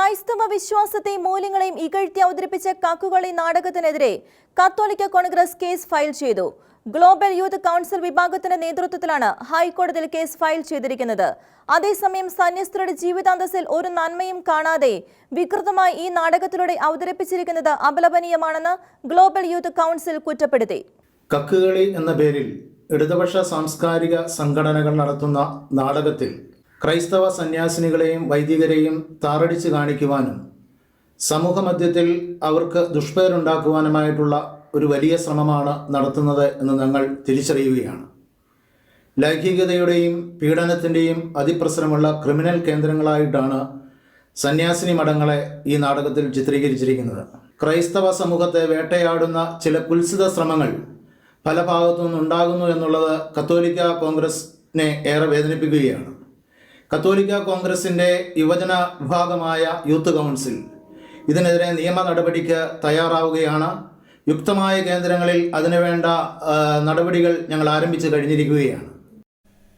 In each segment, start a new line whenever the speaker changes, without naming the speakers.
ക്രൈസ്തവ വിശ്വാസത്തെയും മൂല്യങ്ങളെയും ഇകഴ്ത്തി അവതരിപ്പിച്ച കക്കുകളി നാടകത്തിനെതിരെ കത്തോലിക്ക കോൺഗ്രസ് കേസ് ഫയൽ ചെയ്തു. ഗ്ലോബൽ യൂത്ത് കൗൺസിൽ വിഭാഗത്തിന്റെ നേതൃത്വത്തിലാണ് ഹൈക്കോടതിയിൽ കേസ് ഫയൽ ചെയ്തിരിക്കുന്നത്. അതേസമയം സന്യസ്തരുടെ ജീവിതാന്തസ്സിൽ ഒരു നന്മയും കാണാതെ വികൃതമായി ഈ നാടകത്തിലൂടെ അവതരിപ്പിച്ചിരിക്കുന്നത് അപലപനീയമാണെന്ന് ഗ്ലോബൽ യൂത്ത് കൗൺസിൽ കുറ്റപ്പെടുത്തി.
കക്കുകളി എന്ന പേരിൽ ഇടതുപക്ഷ സാംസ്കാരിക സംഘടനകൾ നടത്തുന്ന നാടകത്തിൽ ക്രൈസ്തവ സന്യാസിനികളെയും വൈദികരെയും താറടിച്ച് കാണിക്കുവാനും സമൂഹമധ്യത്തിൽ അവർക്ക് ദുഷ്പേരുണ്ടാക്കുവാനുമായിട്ടുള്ള ഒരു വലിയ ശ്രമമാണ് നടത്തുന്നത് എന്ന് ഞങ്ങൾ തിരിച്ചറിയുകയാണ്. ലൈംഗികതയുടെയും പീഡനത്തിന്റെയും അതിപ്രസരമുള്ള ക്രിമിനൽ കേന്ദ്രങ്ങളായിട്ടാണ് സന്യാസിനി മഠങ്ങളെ ഈ നാടകത്തിൽ ചിത്രീകരിച്ചിരിക്കുന്നത്. ക്രൈസ്തവ സമൂഹത്തെ വേട്ടയാടുന്ന ചില കുൽസിത ശ്രമങ്ങൾ പല ഭാഗത്തു നിന്നുണ്ടാകുന്നു എന്നുള്ളത് കത്തോലിക്ക കോൺഗ്രസിനെ ഏറെ വേദനിപ്പിക്കുകയാണ്. കത്തോലിക്ക കോൺഗ്രസിന്റെ യുവജന വിഭാഗമായ യൂത്ത് കൗൺസിൽ ഇതിനെതിരെ നിയമ നടപടിക്ക് തയ്യാറാവുകയാണ്. യുക്തമായ കേന്ദ്രങ്ങളിൽ അതിനുവേണ്ട നടപടികൾ ഞങ്ങൾ ആരംഭിച്ചു കഴിഞ്ഞിരിക്കുകയാണ്.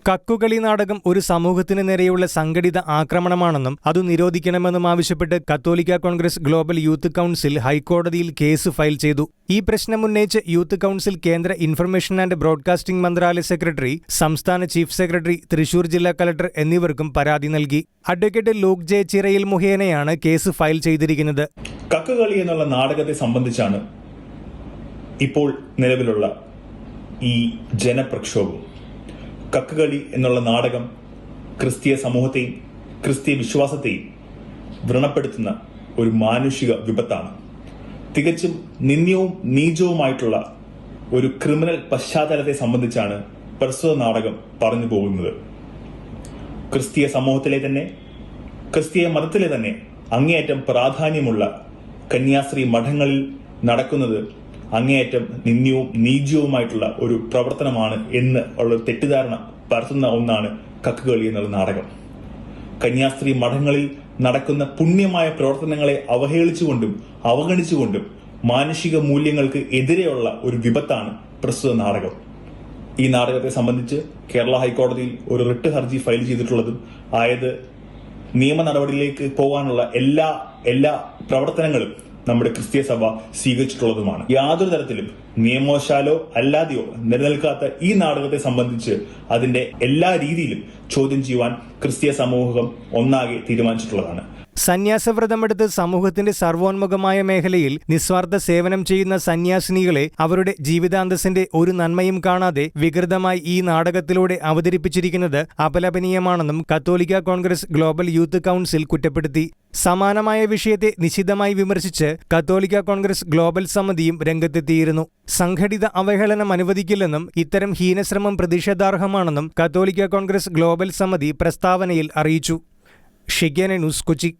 കക്കുകളി നാടകം ഒരു സമൂഹത്തിന് നേരെയുള്ള സംഘടിത ആക്രമണമാണെന്നും അത് നിരോധിക്കണമെന്നും ആവശ്യപ്പെട്ട് Catholic Congress global youth council ഹൈക്കോടതിയിൽ കേസ് ഫയൽ ചെയ്തു. ഈ പ്രശ്നം ഉന്നയിച്ച് യൂത്ത് കൗൺസിൽ കേന്ദ്ര ഇൻഫർമേഷൻ ആൻഡ് ബ്രോഡ്കാസ്റ്റിംഗ് മന്ത്രാലയ സെക്രട്ടറി സംസ്ഥാന ചീഫ് സെക്രട്ടറി തൃശൂർ ജില്ലാ കലക്ടർ എന്നിവർക്കും പരാതി നൽകി. അഡ്വക്കേറ്റ് ലോക് ജെ ചിറയിൽ മുഖേനയാണ് കേസ് ഫയൽ ചെയ്തിരിക്കുന്നത്.
കക്കുകളി എന്നുള്ള നാടകത്തെ സംബന്ധിച്ചാണ് ഇപ്പോൾ നിലവിലുള്ള ഈ ജനപ്രക്ഷോഭം. കക്കുകളി എന്നുള്ള നാടകം ക്രിസ്തീയ സമൂഹത്തെയും ക്രിസ്തീയ വിശ്വാസത്തെയും വ്രണപ്പെടുത്തുന്ന ഒരു മാനുഷിക വിപത്താണ്. തികച്ചും നിന്ദ്യവും നീചവുമായിട്ടുള്ള ഒരു ക്രിമിനൽ പശ്ചാത്തലത്തെ സംബന്ധിച്ചാണ് പ്രസ്തുത നാടകം പറഞ്ഞു പോകുന്നത്. ക്രിസ്തീയ സമൂഹത്തിലെ തന്നെ ക്രിസ്തീയ മതത്തിലെ തന്നെ അങ്ങേയറ്റം പ്രാധാന്യമുള്ള കന്യാസ്ത്രീ മഠങ്ങളിൽ നടക്കുന്നത് അങ്ങേയറ്റം നിന്ദ്യവും നീചവുമായിട്ടുള്ള ഒരു പ്രവർത്തനമാണ് എന്ന് ഉള്ള തെറ്റിദ്ധാരണ പരത്തുന്ന ഒന്നാണ് കക്കുകളി എന്നുള്ള നാടകം. കന്യാസ്ത്രീ മഠങ്ങളിൽ നടക്കുന്ന പുണ്യമായ പ്രവർത്തനങ്ങളെ അവഹേളിച്ചുകൊണ്ടും അവഗണിച്ചുകൊണ്ടും മാനുഷിക മൂല്യങ്ങൾക്ക് എതിരെയുള്ള ഒരു വിപത്താണ് പ്രസ്തുത നാടകം. ഈ നാടകത്തെ സംബന്ധിച്ച് കേരള ഹൈക്കോടതിയിൽ ഒരു റിട്ട് ഹർജി ഫയൽ ചെയ്തിട്ടുള്ളതും ആയത് നിയമ നടപടിയിലേക്ക് പോകാനുള്ള എല്ലാ എല്ലാ പ്രവർത്തനങ്ങളും നമ്മുടെ ക്രിസ്തീയ സഭ സ്വീകരിച്ചിട്ടുള്ളതുമാണ്. യാതൊരു തരത്തിലും നിയമവശാലോ അല്ലാതെയോ നിലനിൽക്കാത്ത ഈ നാടകത്തെ സംബന്ധിച്ച് അതിന്റെ എല്ലാ രീതിയിലും ചോദ്യം ചെയ്യുവാൻ ക്രിസ്തീയ സമൂഹം ഒന്നാകെ തീരുമാനിച്ചിട്ടുള്ളതാണ്.
സന്യാസവ്രതമെടുത്ത് സമൂഹത്തിന്റെ സർവോന്മുഖമായ മേഖലയിൽ നിസ്വാർത്ഥ സേവനം ചെയ്യുന്ന സന്യാസിനികളെ അവരുടെ ജീവിതാന്തസ്സിന്റെ ഒരു നന്മയും കാണാതെ വികൃതമായി ഈ നാടകത്തിലൂടെ അവതരിപ്പിച്ചിരിക്കുന്നത് അപലപനീയമാണെന്നും കത്തോലിക്ക കോൺഗ്രസ് ഗ്ലോബൽ യൂത്ത് കൗൺസിൽ കുറ്റപ്പെടുത്തി. സമാനമായ വിഷയത്തെ നിശിതമായി വിമർശിച്ച് കത്തോലിക്ക കോൺഗ്രസ് ഗ്ലോബൽ സമിതിയും രംഗത്തെത്തിയിരുന്നു. സംഘടിത അവഹേളനം അനുവദിക്കില്ലെന്നും ഇത്തരം ഹീനശ്രമം പ്രതിഷേധാർഹമാണെന്നും കത്തോലിക്ക കോൺഗ്രസ് ഗ്ലോബൽ സമിതി പ്രസ്താവനയിൽ അറിയിച്ചു. ഷിഗേന ന്യൂസ് കൊച്ചി.